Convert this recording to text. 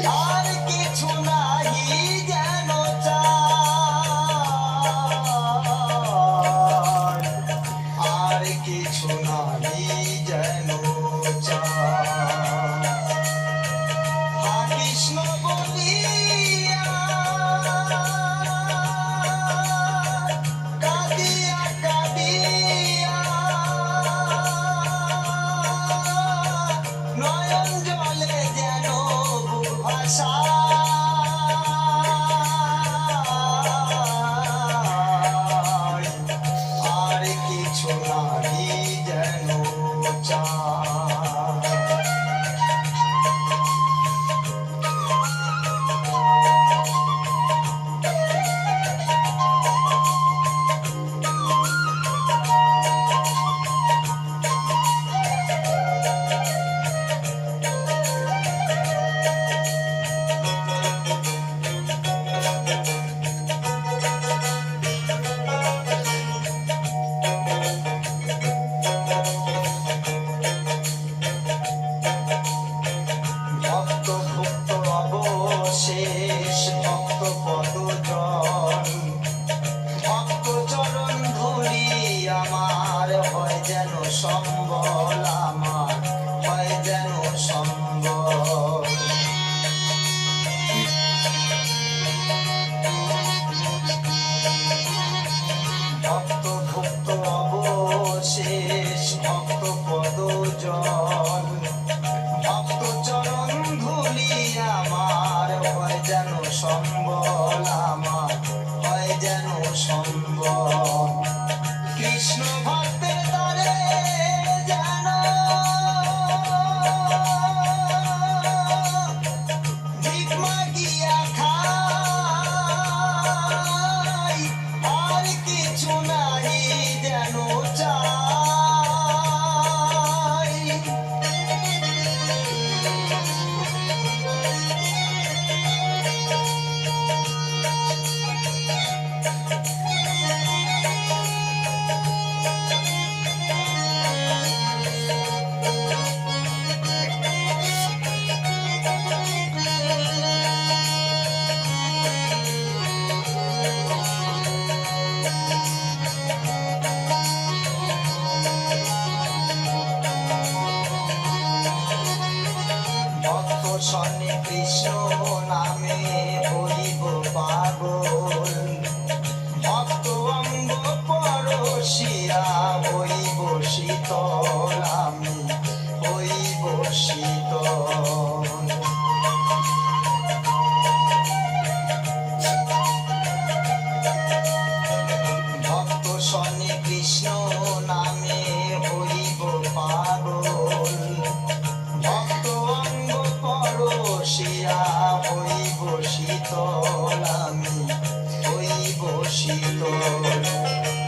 Oh! সম্বল আমার, হয় যেন সম্বল। অবশেষ, ভক্ত জল ভক্ত চরণ আমার, হয় যেন সম্বল আমার, হয় যেন কৃষ্ণ নামে বলিব পাগল। ভক্ত অঙ্গ হইব শীতল আমি হইব শীত viento